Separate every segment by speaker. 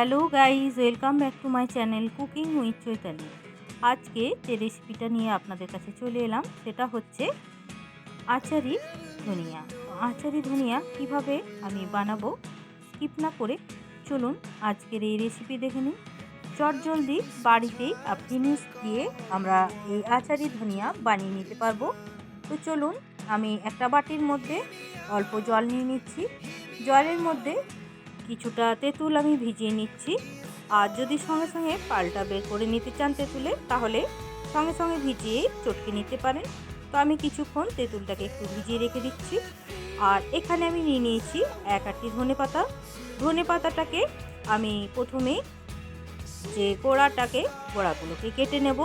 Speaker 1: Hello guys welcome back to my channel cooking with Chaitali. আজকে যে রেসিপিটা নিয়ে আপনাদের কাছে চলে এলাম, সেটা হচ্ছে আচারি ধনিয়া। আচারি ধনিয়া কীভাবে আমি বানাবো স্কিপ না করে চলুন আজকের এই রেসিপি দেখে নিন চট জলদি বাড়িতেই জিনিস দিয়ে আমরা এই আচারি ধনিয়া বানিয়ে নিতে পারব। তো চলুন, আমি একটা বাটির মধ্যে অল্প জল নিয়ে নিচ্ছি। জলের মধ্যে কিছুটা তেঁতুল আমি ভিজিয়ে নিচ্ছি। আর যদি সঙ্গে সঙ্গে পালটা বের করে নিতে চান তেঁতুলে, তাহলে সঙ্গে সঙ্গে ভিজিয়ে চটকে নিতে পারেন। তো আমি কিছুক্ষণ তেঁতুলটাকে একটু ভিজিয়ে রেখে দিচ্ছি। আর এখানে আমি নিয়ে নিয়েছি এক আটটি ধনে পাতা। ধনে পাতাটাকে আমি প্রথমে যে গোড়াটাকে গোড়াগুলোকে কেটে নেব।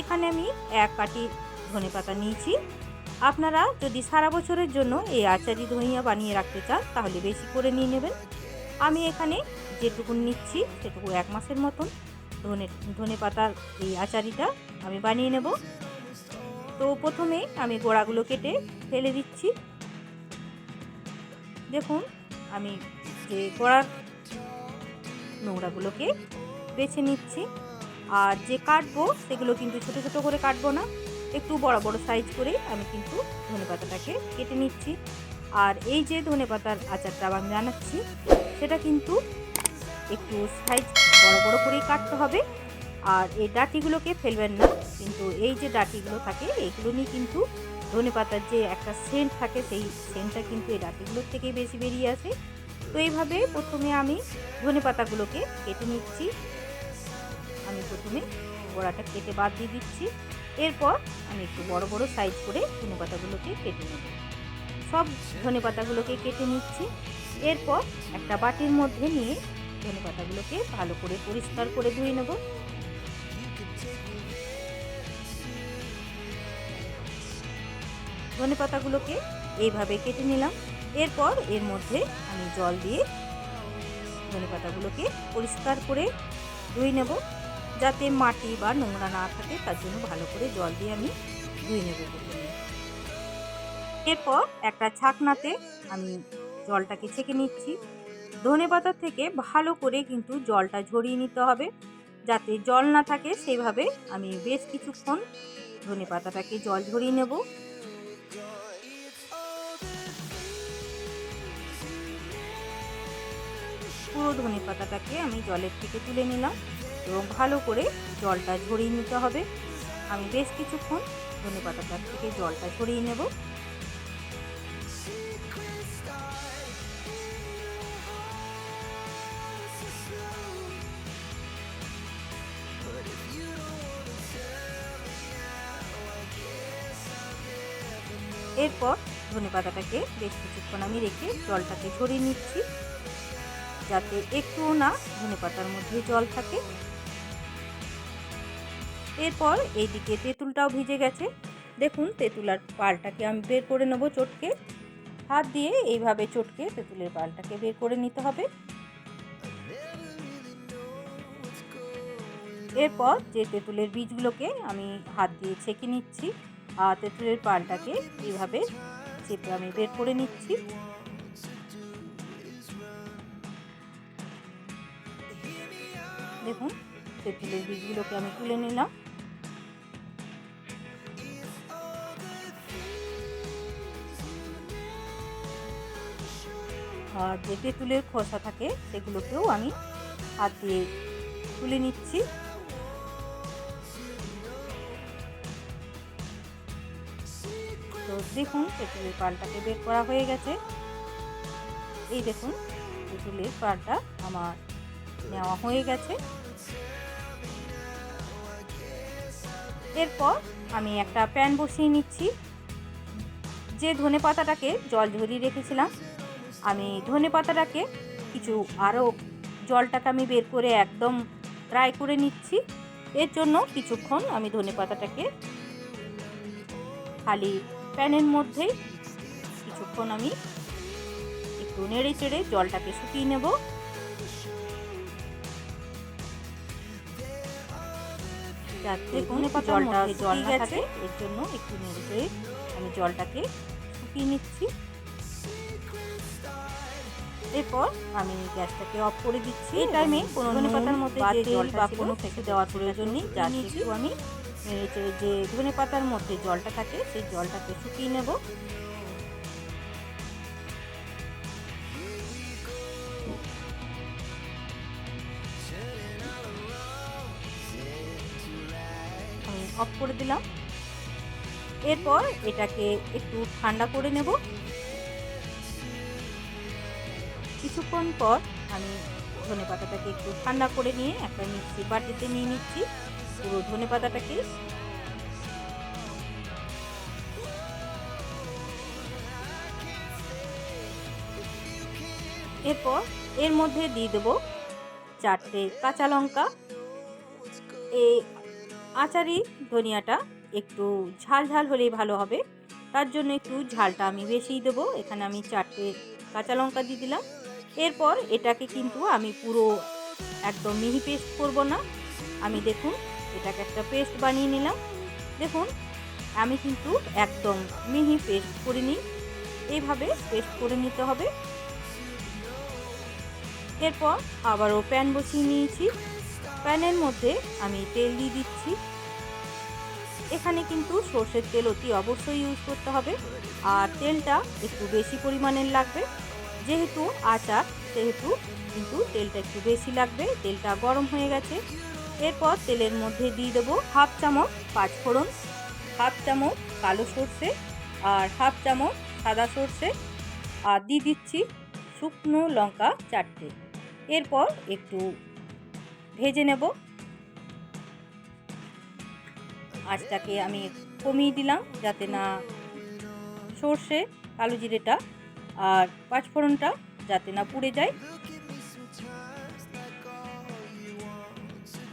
Speaker 1: এখানে আমি এক কাটি ধনে পাতা নিয়েছি। আপনারা যদি সারা বছরের জন্য এই আচারি ধনিয়া বানিয়ে রাখতে চান, তাহলে বেশি করে নিয়ে নেবেন। আমি এখানে যেটুকু নিচ্ছি, সেটুকু এক মাসের মতন ধনে ধনে পাতার এই আচারিটা আমি বানিয়ে নেব। তো প্রথমে আমি গোড়াগুলো কেটে ফেলে দিচ্ছি। দেখুন, আমি যে গোড়ার নোংরাগুলোকে বেছে নিচ্ছি। আর যে কাটবো, সেগুলো কিন্তু ছোট ছোট করে কাটবো না। একটু বড় বড় সাইজ করে আমি কিন্তু ধনে পাতাটাকে কেটে নিচ্ছি। আর এই যে ধনে পাতার আচারটা আমি বানাচ্ছি সেটা কিন্তু একটু সাইজ বড় বড় করেই কাটতে হবে। আর এই ডাটিগুলোকে ফেলবেন না, কিন্তু এই যে ডাটিগুলো থাকে, এইগুলো নিয়ে কিন্তু ধনে পাতার যে একটা সেন্ট থাকে, সেই সেন্টটা কিন্তু এই ডাটিগুলোর থেকেই বেশি বেরিয়ে আসে। তো এইভাবে প্রথমে আমি ধনে পাতাগুলোকে কেটে নিচ্ছি। আমি প্রথমে গোড়াটা কেটে বাদ দিয়ে দিচ্ছি। এরপর আমি একটু বড় বড় সাইজ করে ধনে পাতাগুলোকে কেটে নেব। সব ধনে পাতাগুলোকে কেটে নিচ্ছি। এরপর একটা বাটির মধ্যে নিয়ে ধনে পাতাগুলোকে ভালো করে পরিষ্কার করে ধুয়ে নেব। ধনে পাতাগুলোকে এইভাবে কেটে নিলাম। এরপর এর মধ্যে আমি জল দিয়ে ধনে পাতাগুলোকে পরিষ্কার করে ধুয়ে নেব। যাতে মাটি বা নোংরা না থাকে, তার জন্য ভালো করে জল দিয়ে আমি ধুয়ে নেব এরপর একটা ছাকনাতে আমি জলটাকে ছেঁকে নিচ্ছি। ধনে পাতা থেকে ভালো করে কিন্তু জলটা ঝরিয়ে নিতে হবে। যাতে জল না থাকে সেইভাবে আমি বেশ কিছুক্ষণ ধনে পাতাটাকে জল ঝরিয়ে নেব। পুরো ধনে পাতাটাকে আমি জলের থেকে তুলে নিলাম এবং ভালো করে জলটা ঝরিয়ে নিতে হবে। আমি বেশ কিছুক্ষণ ধনে পাতাটার থেকে জলটা ঝরিয়ে নেব। ধনে পাতাটাকে বেশ কিছুক্ষণ আমি রেখে জলটাকে ঝরিয়ে নিচ্ছি। যাতে একটুও না ধনে পাতার মধ্যে জল থাকে। এরপর এইদিকে তেঁতুলটাও ভিজে গেছে। দেখুন, তেঁতুলার পালটাকে আমি বের করে নেব চটকে। হাত দিয়ে এইভাবে চটকে তেঁতুলের পালটাকে বের করে নিতে হবে। এরপর যে তেঁতুলের বীজগুলোকে আমি হাত দিয়ে ছেঁকে নিচ্ছি আর তেঁতুলের পালটাকে এইভাবে চেপে আমি বের করে নিচ্ছি। দেখুন তেঁতুলের বীজগুলোকে আমি তুলে নিলাম। আর যে তেঁতুলের খোসা থাকে, সেগুলোকেও আমি হাত দিয়ে তুলে নিচ্ছি। তো দেখুন তেঁতুলের পালটাকে বের করা হয়ে গেছে। এই দেখুন তেঁতুলের পালটা আমার নেওয়া হয়ে গেছে। এরপর আমি একটা প্যান বসিয়ে নিচ্ছি। যে ধনে পাতাটাকে জল ঝরিয়ে রেখেছিলাম, আমি ধনে পাতাটাকে কিছু আরও জলটাকে আমি বের করে একদম ড্রাই করে নিচ্ছি। এর জন্য কিছুক্ষণ আমি ধনে পাতাটাকে খালি প্যানের মধ্যেই কিছুক্ষণ আমি একটু নেড়ে চেড়ে জলটাকে শুকিয়ে নেব। যাতে পাতার মধ্যে জল না থাকে। এর জন্য একটু নেড়ে চেড়ে আমি জলটাকে শুকিয়ে নিচ্ছি। এরপর আমি গ্যাসটাকে অফ করে দিচ্ছি। এই টাইমে কোনো ধনে পাতার মধ্যে তেল বা কোনো কিছু দেওয়ার প্রয়োজন নেই। যা আমি যে ধনে পাতার মধ্যে জলটা থাকে, সেই জলটাকে শুকিয়ে নেব। অফ করে দিলাম। এরপর এটাকে একটু ঠান্ডা করে নেব। কিছুক্ষণ পর আমি ধনে পাতাটাকে একটু ঠান্ডা করে নিয়ে একটা মিক্সি বাটিতে নিয়ে নিচ্ছি। পুরো ধনে পাতাটাকে এরপর এর মধ্যে দিয়ে দেবো চারটে কাঁচা লঙ্কা। এই আচারি ধনিয়াটা একটু ঝাল ঝাল হলেই ভালো হবে। তার জন্য একটু ঝালটা আমি বেশিই দেবো। এখানে আমি চারটে কাঁচা লঙ্কা দিয়ে দিলাম। এরপর এটাকে কিন্তু আমি পুরো একদম মিহি পেস্ট করব না। আমি দেখুন এটাকে একটা পেস্ট বানিয়ে নিলাম। দেখুন, আমি কিন্তু একদম মিহি পেস্ট করিনি। এইভাবে পেস্ট করে নিতে হবে। এরপর আবারও প্যান বসিয়ে নিয়েছি। প্যানের মধ্যে আমি তেল দিয়ে দিচ্ছি। এখানে কিন্তু সর্ষের তেল অতি অবশ্যই ইউজ করতে হবে। আর তেলটা একটু বেশি পরিমাণের লাগবে। যেহেতু আচার, সেহেতু কিন্তু তেলটা একটু বেশি লাগবে। তেলটা গরম হয়ে গেছে। এরপর তেলের মধ্যে দিয়ে দেবো হাফ চামচ পাঁচফোড়ন হাফ চামচ কালো সর্ষে আর হাফ চামচ সাদা সর্ষে আর দিয়ে দিচ্ছি শুকনো লঙ্কা চারটে। এরপর একটু ভেজে নেব। আঁচটাকে আমি কমিয়ে দিলাম যাতে না সর্ষে, কালো জিরেটা আর পাঁচফোড়নটা যাতে না পুড়ে যায়।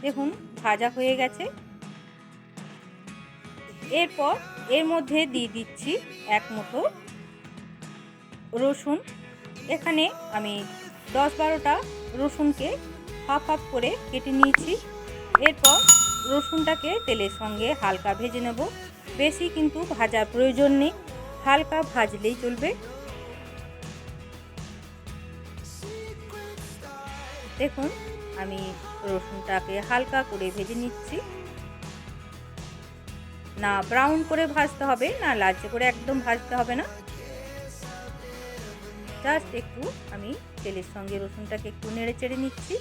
Speaker 1: দেখুন, ভাজা হয়ে গেছে। এরপর এর মধ্যে দিয়ে দিচ্ছি এক মুঠো রসুন। এখানে আমি দশ বারোটা রসুনকে হাফ হাফ করে কেটে নিয়েছি। এরপর রসুনটাকে তেলের সঙ্গে হালকা ভেজে নেব। বেশি কিন্তু ভাজার প্রয়োজন নেই, হালকা ভাজলেই চলবে। দেখুন আমি রসুনটাকে হালকা করে ভেজে নিচ্ছি। না ব্রাউন করে ভাজতে হবে, না লালচে করে একদম ভাজতে হবে না। জাস্ট একটু আমি তেলের সঙ্গে রসুনটাকে একটু নেড়ে চেড়ে নিচ্ছি।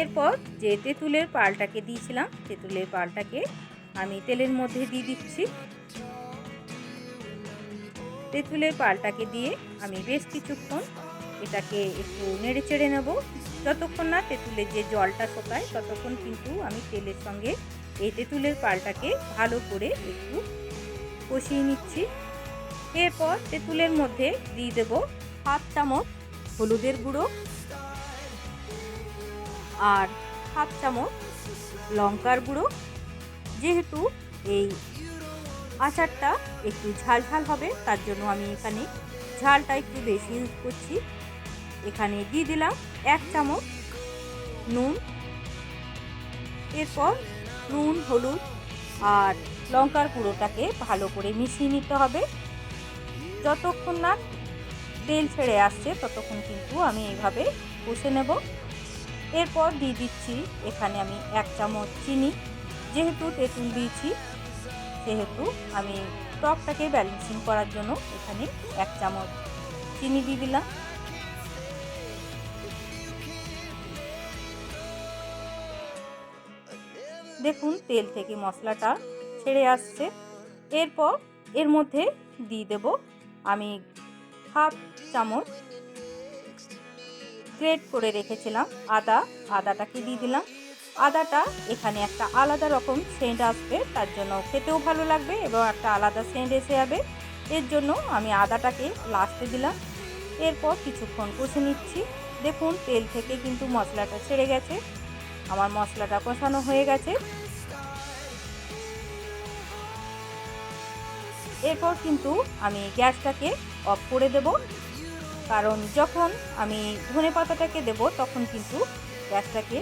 Speaker 1: এরপর যে তেঁতুলের পালটাকে দিয়েছিলাম, তেঁতুলের পালটাকে আমি তেলের মধ্যে দিয়ে দিচ্ছি। তেঁতুলের পালটাকে দিয়ে আমি বেশ কিছুক্ষণ এটাকে একটু নেড়ে চেড়ে নেব। যতক্ষণ না তেঁতুলের যে জলটা শোকায়, ততক্ষণ কিন্তু আমি তেলের সঙ্গে এই তেঁতুলের পালটাকে ভালো করে একটু কষিয়ে নিচ্ছি। এরপর তেঁতুলের মধ্যে দিয়ে দেব হাফ চামচ হলুদের গুঁড়ো আর হাফ চামচ লঙ্কার গুঁড়ো। যেহেতু এই আচারটা একটু ঝাল ঝাল হবে, তার জন্য আমি এখানে ঝালটা একটু বেশি ইউজ করছি। এখানে দিয়ে দিলাম এক চামচ নুন, এরপর নুন, হলুদ আর লঙ্কার গুঁড়োটাকে ভালো করে মিশিয়ে নিতে হবে। যতক্ষণ না তেল ছেড়ে আসছে, ততক্ষণ কিন্তু আমি এইভাবে কষে নেব। এরপর দিয়ে দিচ্ছি এখানে আমি এক চামচ চিনি। যেহেতু তেঁতুল দিয়েছি, সেহেতু আমি টকটাকে ব্যালেন্সিং করার জন্য এখানে এক চামচ চিনি দিয়ে দিলাম। দেখুন তেল থেকে মশলাটা ছেড়ে আসছে। এরপর এর মধ্যে দিয়ে দেব আমি হাফ চামচ গ্রেট করে রেখেছিলাম, আদা। আদাটাকে দিয়ে দিলাম। আদাটা এখানে একটা আলাদা রকম সেন্ট আসবে, তার জন্য খেতেও ভালো লাগবে এবং একটা আলাদা সেন্ট এসে যাবে। এর জন্য আমি আদাটাকে লাস্টে দিলাম। এরপর কিছুক্ষণ কষে নিচ্ছি। দেখুন তেল থেকে কিন্তু মশলাটা ছেড়ে গেছে। আমার মশলাটা কষানো হয়ে গেছে। এরপর কিন্তু আমি গ্যাসটাকে অফ করে দেব। কারণ যখন আমি ধনে পাতাটাকে দেব, তখন কিন্তু গ্যাসটাকে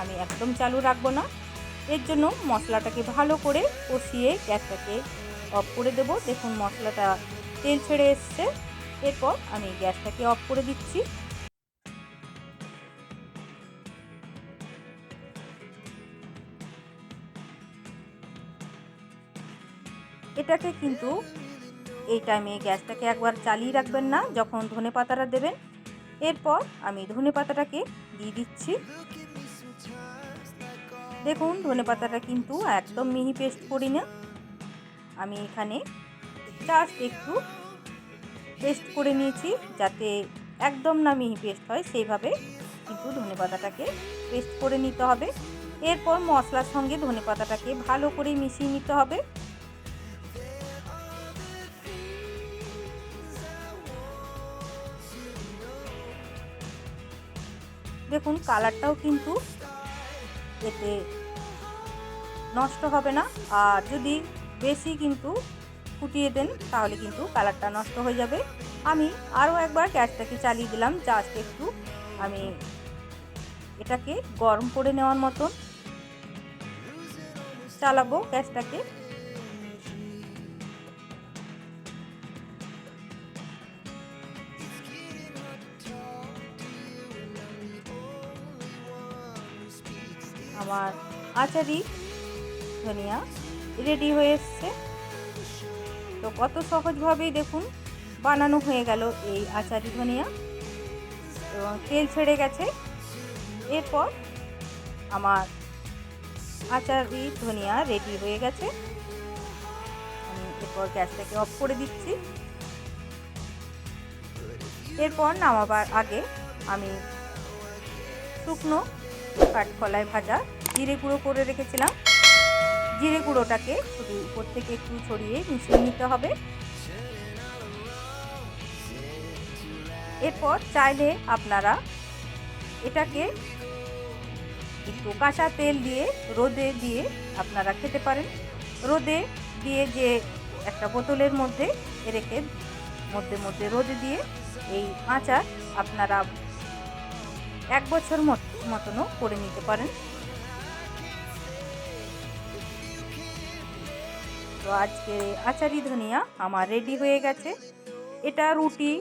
Speaker 1: আমি একদম চালু রাখব না। এর জন্য মশলাটাকে ভালো করে কষিয়ে গ্যাসটাকে অফ করে দেব। দেখুন মশলাটা তেল ছেড়ে এসছে। এরপর আমি গ্যাসটাকে অফ করে দিচ্ছি। এটাকে কিন্তু এই টাইমে গ্যাসটাকে একবার চালিয়ে রাখবেন না, যখন ধনে পাতাটা দেবেন। এরপর আমি ধনে পাতাটাকে দিয়ে দিচ্ছি। দেখুন, ধনে পাতাটা কিন্তু একদম মিহি পেস্ট করি না। আমি এখানে জাস্ট একটু পেস্ট করে নিয়েছি, যাতে একদম না মিহি পেস্ট হয়। সেইভাবে কিন্তু ধনে পাতাটাকে পেস্ট করে নিতে হবে। এরপর মশলার সঙ্গে ধনে পাতাটাকে ভালো করে মিশিয়ে নিতে হবে। দেখুন কালারটাও কিন্তু এতে নষ্ট হবে না। আর যদি বেশি কিন্তু ফুটিয়ে দেন, তাহলে কিন্তু কালারটা নষ্ট হয়ে যাবে। আমি আরও একবার গ্যাসটাকে চালিয়ে দিলাম জাস্ট একটু। আমি এটাকে গরম করে নেওয়ার মতন চালাবো গ্যাসটাকে। আমার আচারি ধনিয়া রেডি হয়ে এসছে। তো কত সহজভাবেই দেখুন বানানো হয়ে গেল এই আচারি ধনিয়া। এবং তেল ছেড়ে গেছে। এরপর আমার আচারি ধনিয়া রেডি হয়ে গেছে। আমি এরপর গ্যাসটাকে অফ করে দিচ্ছি। এরপর নামাবার আগে আমি শুকনো কাঠকলায় ভাজা, জিরে গুঁড়ো করে রেখেছিলাম। জিরে গুঁড়োটাকে শুধু উপর থেকে একটু ছড়িয়ে মিশিয়ে নিতে হবে। এরপর চাইলে আপনারা এটাকে একটু কাঁচা তেল দিয়ে, রোদে দিয়ে আপনারা খেতে পারেন। রোদে দিয়ে যে একটা বোতলের মধ্যে রেখে মধ্যে মধ্যে রোদে দিয়ে এই আচার আপনারা এক বছর মতনও করে নিতে পারেন। তো আজকে আচারি ধনিয়া আমার রেডি হয়ে গেছে। এটা রুটি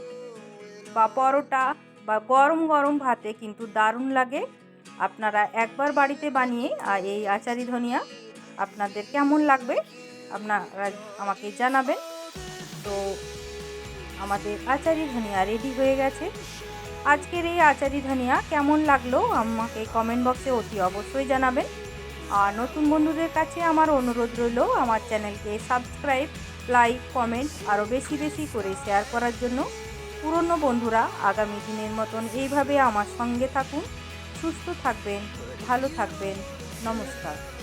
Speaker 1: বা পরোটা বা গরম গরম ভাতে কিন্তু দারুণ লাগে। আপনারা একবার বাড়িতে বানিয়ে আর এই আচারি ধনিয়া আপনাদের কেমন লাগবে আপনারা আমাকে জানাবেন। তো আমাদের আচারি ধনিয়া রেডি হয়ে গেছে। আজকের এই আচারি ধনিয়া কেমন লাগল আমাকে কমেন্ট বক্সে অতি অবশ্যই জানাবেন। আর নতুন বন্ধুদের কাছে আমার অনুরোধ রইল আমার চ্যানেলকে সাবস্ক্রাইব লাইক কমেন্ট আরও বেশি বেশি করে শেয়ার করার জন্য। পুরনো বন্ধুরা আগামী দিনের মতন এইভাবে আমার সঙ্গে থাকুন। সুস্থ থাকবেন, ভালো থাকবেন। নমস্কার।